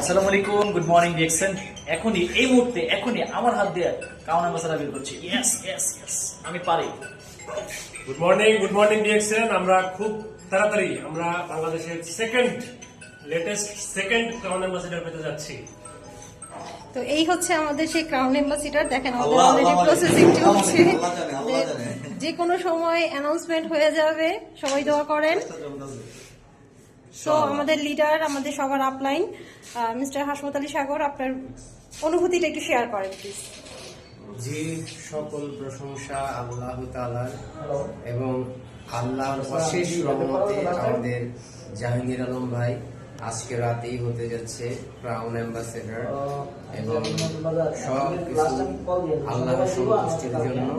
আসসালামু আলাইকুম good morning ডিএক্সেন এখনই এই মুহূর্তে এখনই আমার হাত দিয়ে কাউন মশলা বের করছি। ইয়েস ইয়েস ইয়েস আমি পারি। Good morning good morning DXN আমরা খুব তাড়াতাড়ি আমরা বাংলাদেশের second latest second crown ambassador পেতে যাচ্ছি। তো এই হচ্ছে আমাদের সেই ক্রাউন এম্বাসিডার দেখেন আমাদের অলরেডি। যে কোনো সময় অ্যানাউন্সমেন্ট হয়ে যাবে সবাই দোয়া করেন। তো আমাদের লিডার আমাদের সবার আপলাইন মিস্টার হাসমত আলী সাগর আপনার অনুভূতিটা একটু শেয়ার করেন প্লিজ যে সকল প্রশংসা আল্লাহ তালার এবং আল্লাহর অশেষ রহমতে আমাদের জাহাঙ্গীর আলম ভাই আজকে রাতেই হতে যাচ্ছে ক্রাউন অ্যাম্বাসেডর এবং সব কিছু আল্লাহর সন্তুষ্টির জন্য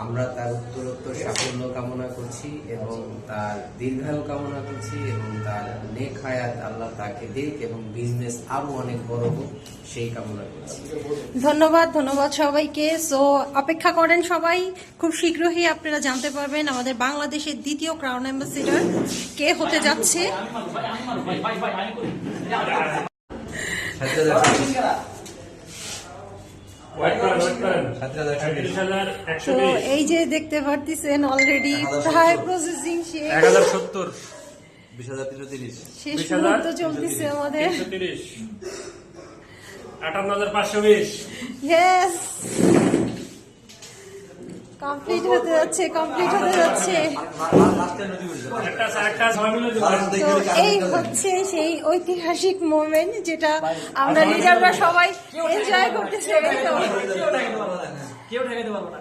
আমরা তার উত্তরোত্তর সাফল্য কামনা করছি এবং তার দীর্ঘায়ু কামনা করছি এবং তার নেক হায়াত আল্লাহ তাকে দিক এবং বিজনেস আরও অনেক বড় হোক সেই কামনা করছি। ধন্যবাদ ধন্যবাদ সবাইকে। সো অপেক্ষা করেন সবাই। খুব শীঘ্রই আপনারা জানতে পারবেন আমাদের বাংলাদেশের দ্বিতীয় ক্রাউন অ্যাম্বাসিডর কে হতে যাচ্ছে। তো এই যে দেখতে পারতেছেন অলরেডি প্রায় প্রসেসিং শেষ। এক হাজার সত্তর। বিশ হাজার তিনশো তিরিশ। শেষ মুহূর্ত চলতেছে আমাদের। আটান্ন হাজার পাঁচশো বিশ। কমপ্লিট হতে যাচ্ছে কমপ্লিট হতে যাচ্ছে। এই হচ্ছে সেই ঐতিহাসিক মোমেন্ট যেটা আমরা লিডাররা সবাই এনজয় করতেছি তো। কেউ ঠেকাতে পারব না।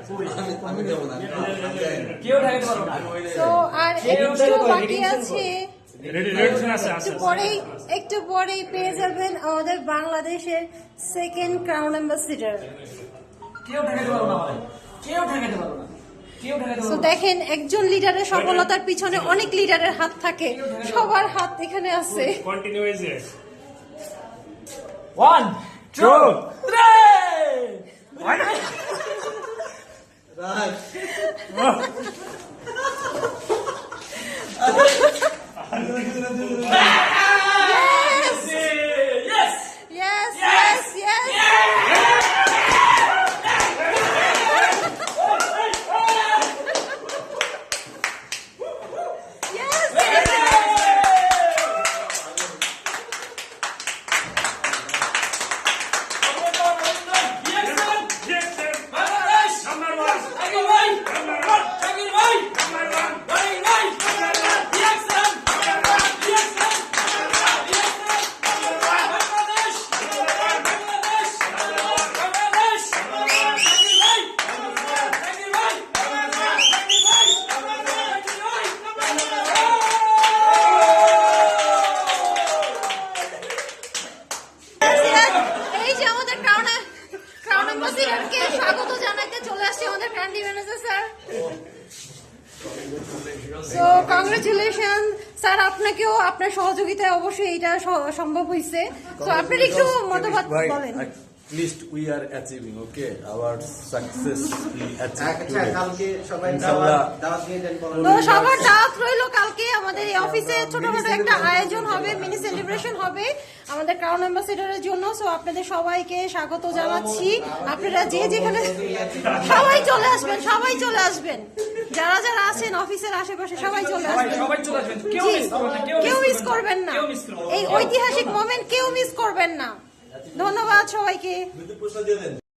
আমি দেবো না কেউ ঠেকাতে পারব না। তো আর একটু বাকি আছে একটু পরেই একটু পরেই পেয়ে যাবেন আমাদের বাংলাদেশের সেকেন্ড ক্রাউন অ্যাম্বাসিডার কেউ ঠেকাতে পারব না কেউ ঠেকাতে পারব না। তো দেখেন একজন লিডারের সফলতার পিছনে অনেক লিডারের হাত থাকে। সবার হাত এখানে আছে। Continue one two three yes অ্যাম্বাসিডারকে স্বাগত জানাইতে চলে আসছি আমাদের manager sir. So congratulation sir আপনাকেও আপনার সহযোগিতায় অবশ্যই এটা সম্ভব হয়েছে তো আপনার একটু মতামত বলেন। At least we are achieving, okay? Our success we achieve আচ্ছা. কালকে সবাই দাওয়াত দাওয়াত দিয়ে দেন বলো। তো সবার দাওয়াত রইল কালকে। আমাদের এই অফিসে ছোটখাটো একটা আয়োজন হবে মিনি সেলিব্রেশন হবে আমাদের ক্রাউন অ্যাম্বাসেডারের জন্য। সো আপনাদের সবাইকে স্বাগত জানাচ্ছি। আপনারা যে যেখানে সবাই চলে আসবেন সবাই চলে আসবেন। যারা যারা আছেন অফিসের আশেপাশে সবাই চলে আসবেন। সবাই চলে আসবেন। কেউ মিস করবেন না। এই ঐতিহাসিক মোমেন্ট কেউ মিস করবেন না। ধন্যবাদ সবাইকে।